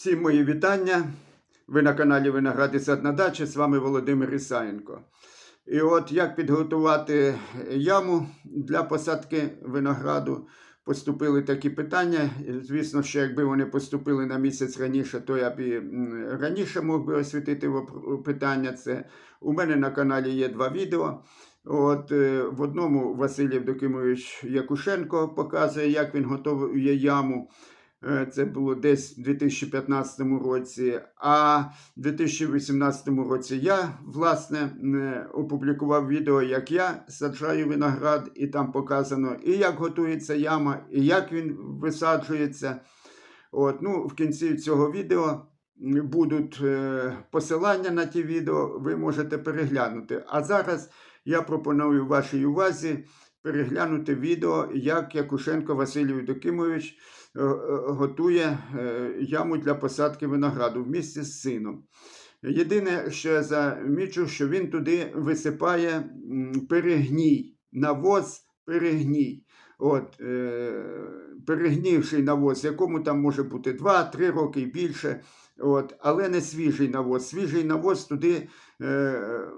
Всім мої вітання. Ви на каналі Виноград і сад на дачі. З вами Володимир Ісаєнко. І от як підготувати яму для посадки винограду. Поступили такі питання. Звісно, що якби вони поступили на місяць раніше, то я б і раніше мог би освітити питання. Це у мене на каналі є два відео. От е, в одному Василь Євдокимович Якушенко показує, як він готує яму. Е, Це було десь у 2015 році. А в 2018 році я власне е, опублікував відео, як я саджаю виноград, і там показано і як готується яма, і як він висаджується. От, ну, в кінці цього відео будуть е, посилання на ті відео, ви можете переглянути. А зараз я пропоную вашій увазі переглянути відео, як Якушенко Василь Євдокимович е, е, готує е, яму для посадки винограду в місті з сином. Єдине, що я замічу, що він туди висипає перегній, навоз перегній. От, е, перегнівший навоз, якому там може бути 2-3 роки і більше, от, але не свіжий навоз. Свіжий навоз туди е,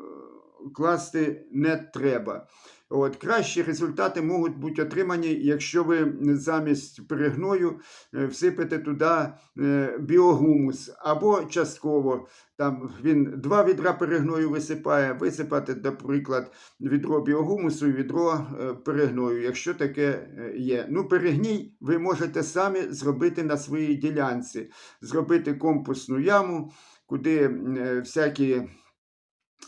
класти не треба. От, кращі результати можуть бути отримані, якщо ви замість перегною е, всипете туди е, біогумус або частково. Там він два відра перегною висипає, висипати, наприклад, відро біогумусу і відро е, перегною, якщо таке є. Ну, перегній ви можете самі зробити на своїй ділянці, зробити компостну яму, куди всякі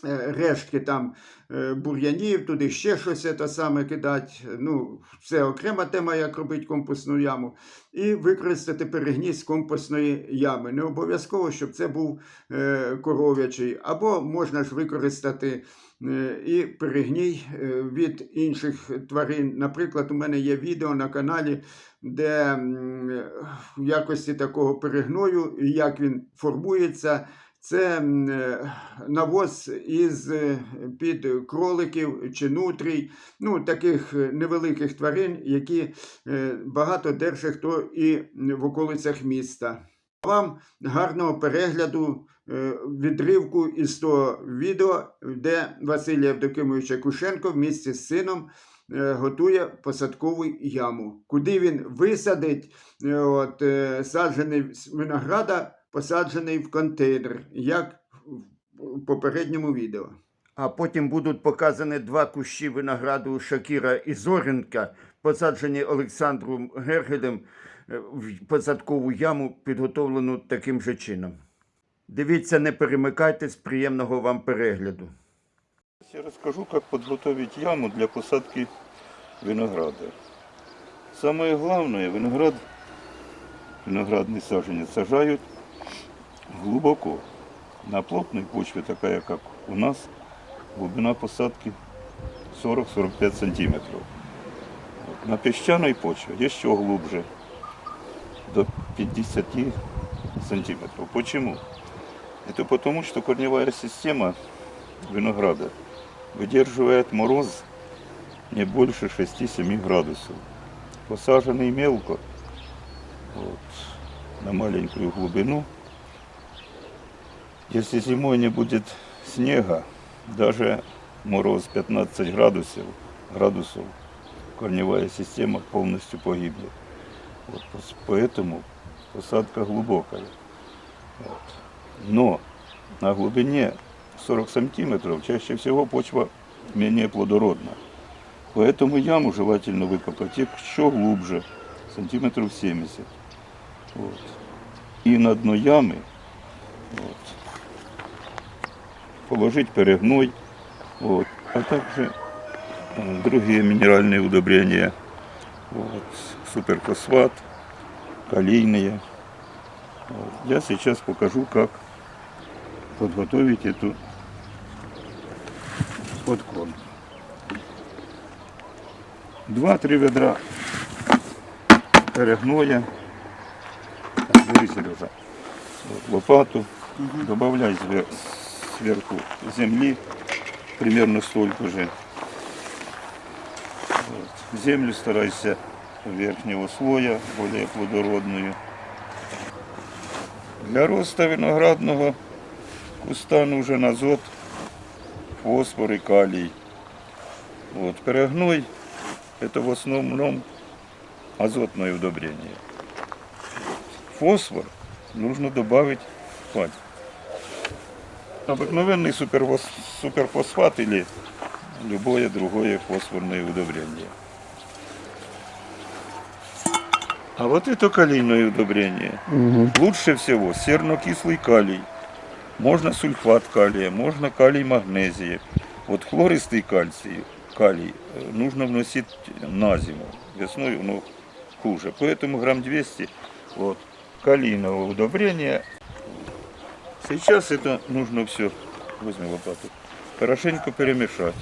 рештки там е, бур'янів, туди ще щось те саме кидати. Ну, це окрема тема, як робити компостну яму. І використати перегній з компостної ями. Не обов'язково, щоб це був е, коров'ячий, або можна ж використати е, і перегній е, від інших тварин. Наприклад, у мене є відео на каналі, де в якості такого перегною, як він формується. Це е, навоз із е, під кроликів чи нутрій, ну таких е, невеликих тварин, які багато держить хто і в околицях міста. Вам гарного перегляду відривку із того відео, де Василь Євдокимович Якушенко в місті з сином готує посадкову яму, куди він висадить от, саджений винограда, посаджений в контейнер, як в попередньому відео. А потім будуть показані два кущі винограду Шакіра і Зоренка, посаджені Олександром Гергелем е, в посадкову яму, підготовлену таким же чином. Дивіться, не перемикайтесь, приємного вам перегляду. Я расскажу, как подготовить яму для посадки винограда. Самое главное, виноград, виноградный саженец сажают глубоко. На плотной почве, такая как у нас, глубина посадки 40-45 сантиметров. На песчаной почве еще глубже, до 50 сантиметров. Почему? Это потому, что корневая система винограда выдерживает мороз не больше 6-7 градусов. Посаженный мелко, вот, на маленькую глубину. Если зимой не будет снега, даже мороз 15 градусов, градусов корневая система полностью погибнет. Вот, поэтому посадка глубокая. Вот. Но на глубине 40 сантиметров чаще всего почва менее плодородна. Поэтому яму желательно выкопать еще глубже, сантиметров 70. Вот. И на дно ямы вот, положить перегной, вот, а также э, другие минеральные удобрения, вот, суперфосфат, калийные. Вот. Я сейчас покажу, как подготовить эту подкорм. Два-три ведра перегноя. Так, бери, Сережа, вот, лопату. Добавляй звер- сверху земли, примерно столько же. Вот. Землю старайся верхнего слоя, более плодородную. Для росту виноградного куста нужен азот, фосфор и калий. Вот. Перегной – это в основном азотное удобрение. Фосфор нужно добавить хватит. Обыкновенный суперфос- суперфосфат или любое другое фосфорное удобрение. А вот это калийное удобрение. Лучше всего сернокислый калий. Можно сульфат калия, можно калий магнезия. Вот хлористый кальций, калий э, нужно вносить на зиму. Весной ну, хуже. Поэтому грамм 200 вот, калийного удобрения. Сейчас это нужно все, возьми лопату, хорошенько перемешать.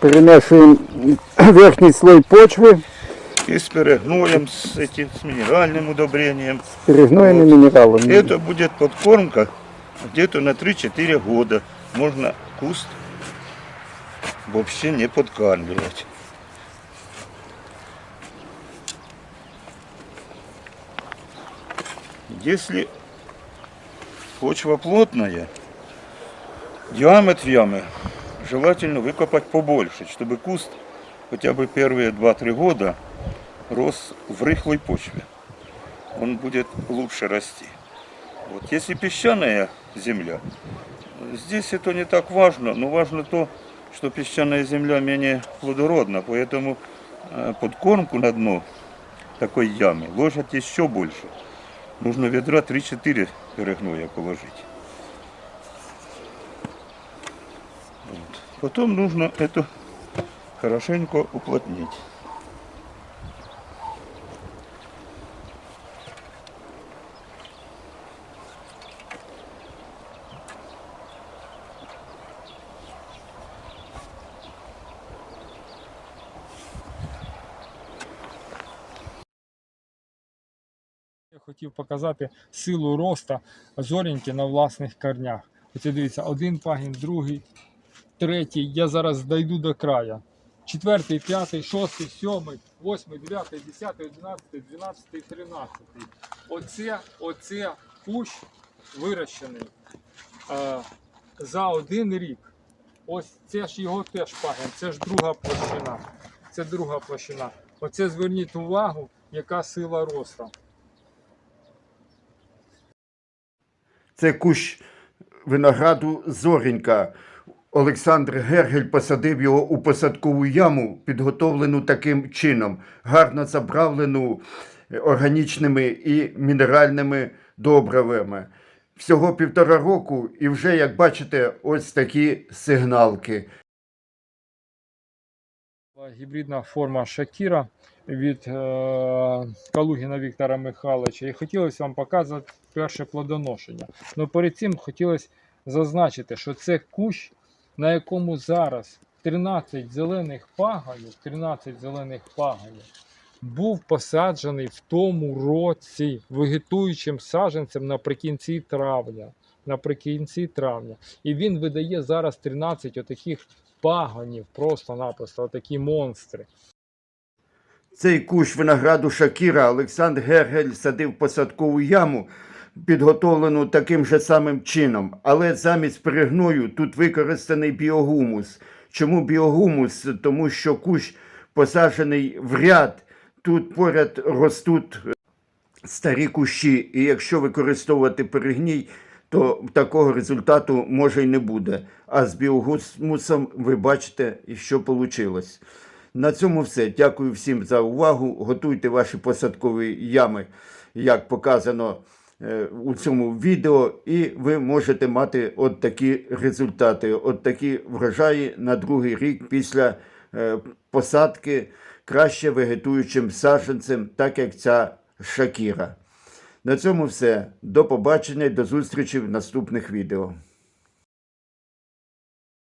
Перемешиваем верхний слой почвы И с перегноем, с этим, с минеральным удобрением. с перегноенными минералами. Это будет подкормка где-то на 3-4 года. Можно куст вообще не подкармливать. Если почва плотная, диаметр ямы желательно выкопать побольше, чтобы куст хотя бы первые 2-3 года рос в рыхлой почве. Он будет лучше расти. Вот если песчаная земля, здесь это не так важно, но важно то, что песчаная земля менее плодородна, поэтому э, подкормку на дно такой ямы ложат еще больше. Нужно ведра 3-4 перегноя положить. Вот. Потом нужно это хорошенько уплотнить. Хотів показати силу роста зоріньки на власних корнях. Оце дивіться, один пагін, другий, третій. Я зараз дойду до краю. Четвертий, п'ятий, шостий, сьомий, восьмий, дев'ятий, десятий, одинадцятий, дванадцятий, тринадцятий. Оце, оце кущ вирощений е, за один рік. Ось це ж його теж пагін, це ж друга площина. Це друга площина. Оце зверніть увагу, яка сила росту. Це кущ винограду Зоренька. Олександр Гергель посадив його у посадкову яму, підготовлену таким чином, гарно забравлену е, органічними і мінеральними добривами. Всього півтора року, і вже, як бачите, ось такі сигналки. Гібридна форма Шакіра від е, Калугіна Віктора Михайловича. І хотілося вам показати перше плодоношення. Ну перед цим хотілося зазначити, що це кущ, на якому зараз 13 зелених паганів, 13 зелених паганів був посаджений в тому році вегетуючим саджанцем наприкінці травня. Наприкінці травня. І він видає зараз 13 отаких паганів, просто-напросто, отакі монстри. Цей кущ винограду Шакіра Олександр Гергель садив посадкову яму, підготовлену таким же самим чином. Але замість перегною тут використаний біогумус. Чому біогумус? Тому що кущ посаджений в ряд, тут поряд ростуть старі кущі, і якщо використовувати перегній, то такого результату може й не буде. А з біогумусом ви бачите, що вийшло. На цьому все. Дякую всім за увагу. Готуйте ваші посадкові ями, як показано е, у цьому відео, і ви можете мати от такі результати, от такі врожаї на другий рік після е, посадки краще вегетуючим саджанцем, так як ця шакіра. На цьому все. До побачення і до зустрічі в наступних відео.